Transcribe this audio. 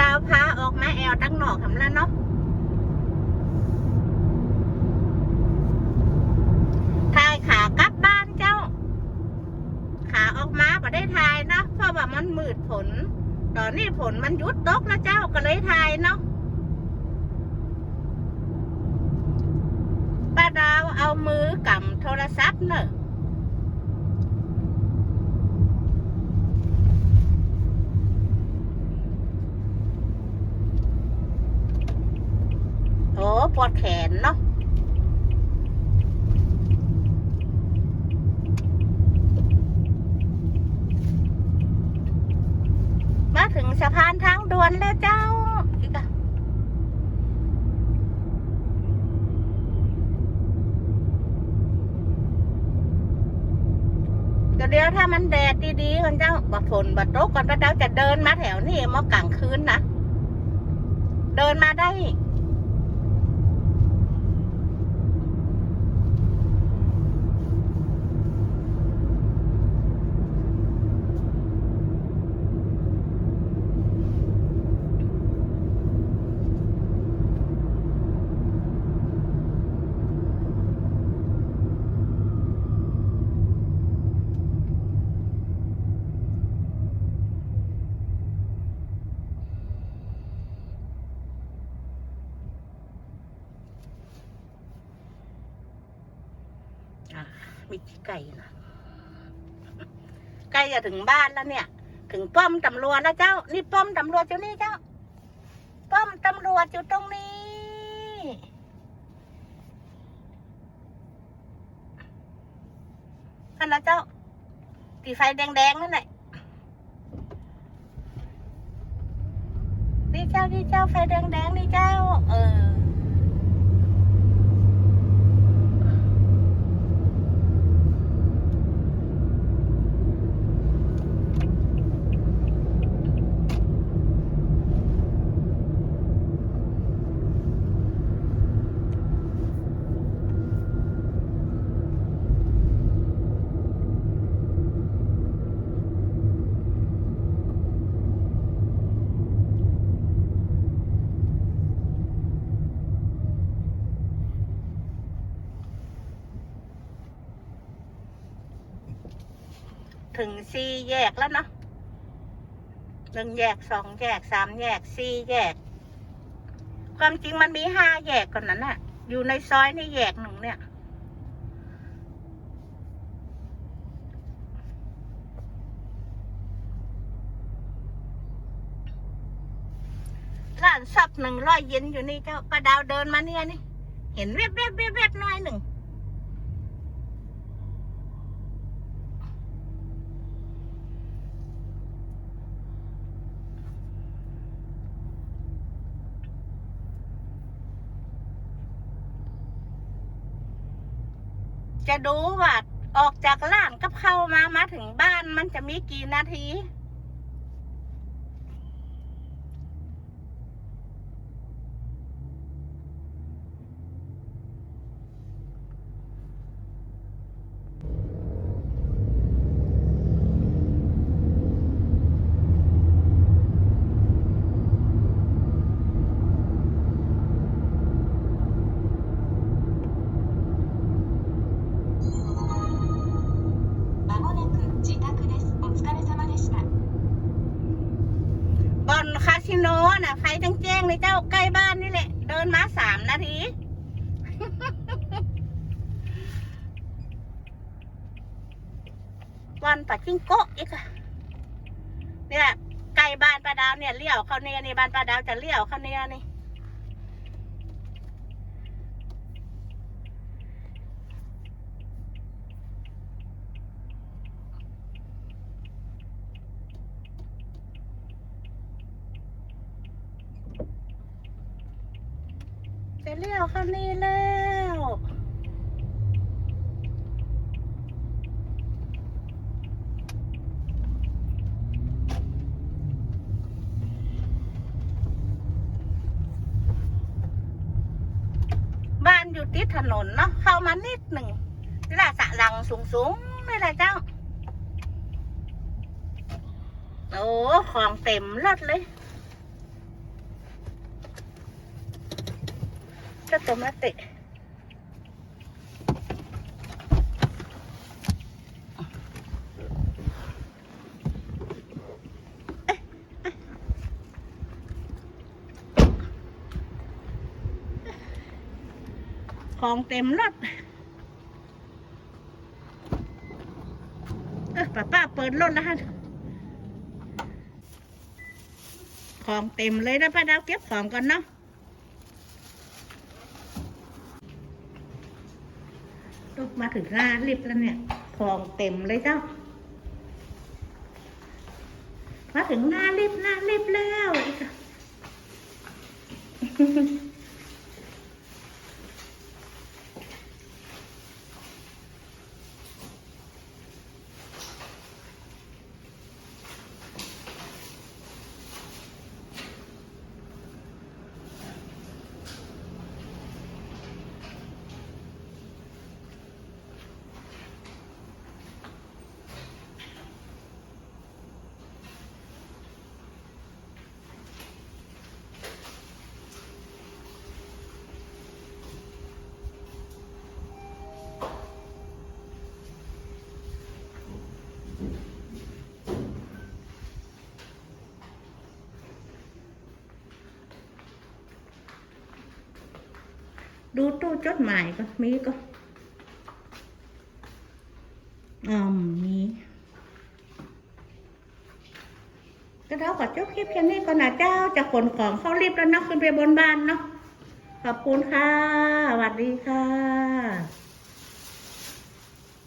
ดาวพาออกมาแอวตั้งหนอกคำละเนาะทายขากลับบ้านเจ้า ขาออกมาบ่ได้ทายนะเพราะว่ามันมืดผล ตอนนี้ผลมันหยุดตกแล้วเจ้าก็เลยทายเนาะป้าดาวเอามือกำโทรศัพท์เนอะ อ้ปวดแขนเนาะมาถึงสะพานทางด่วนแล้วเจ้าเดี๋ยวถ้ามันแดดดีๆกันเจ้าบัฝนบัดตกกันป้าดาจะเดินมาแถวนี้มากลางคืนนะ เดินมาได้ อะมีไก่นะใกล้จะถึงบ้านแล้วเนี่ย ถึงป้อมตำรวจแล้วเจ้า นี่ป้อมตำรวจอยู่นี่เจ้า ป้อมตำรวจอยู่ตรงนี้ นั่นละเจ้าตีไฟแดงๆนั่นแหละนี่เจ้านี่เจ้าไฟแดงๆนี่เจ้า เออ ถึงสี่แยกแล้วเนาะหนึ่งแยกสองแยกสามแยกสี่แยก ความจริงมันมีห้าแยกก่อนนั้นน่ะอยู่ในซอยนี่แยกหนึ่งเนี่ย ร้านซับหนึ่งร้อยเย็นอยู่นี่เจ้าป้าดาวเดินมาเนี่ยนี่ เห็นเว็บเว็บเว็บเว็บน้อยหนึ่ง จะดูว่าออกจากร้านกับเข้ามามาถึงบ้านมันจะมีกี่นาที งเลยเจ้าใกล้บ้านนี่แหละ เดินมาสามนาทีวันปัดจิ้งโกะอีกอะเนี่ยใกล้บ้านป้าดาวเนี่ยเลี้ยวเขาเนี่ยนี่บ้านป้าดาวจะเลี้ยวเขาเนี่ยนี่ จะเลี้ยวเข้านี่แล้วบ้านอยู่ติดถนนเนาะเข้ามานิดหนึ่งนี่แหละสระลังสูงๆนี่แหละเจ้า โอ้ ของเต็มรถเลย จะโตมาเตะของเต็มรถเออป้าป้าเปิดรถแล้วฮะของเต็มเลยนะป้าดาวเก็บของก่อนเนาะลูก มาถึงหน้าลิฟต์แล้วเนี่ยของเต็มเลยเจ้า มาถึงหน้าลิฟต์หน้าลิฟต์แล้ว ดูตู้จดหมายก็มีก็อืมมีก็เรากับจบคลิปแค่นี้ก่อนนะเจ้าจะขนของเข้ารีบแล้วนะขึ้นไปบนบ้านเนาะขอบคุณค่ะสวัสดีค่ะ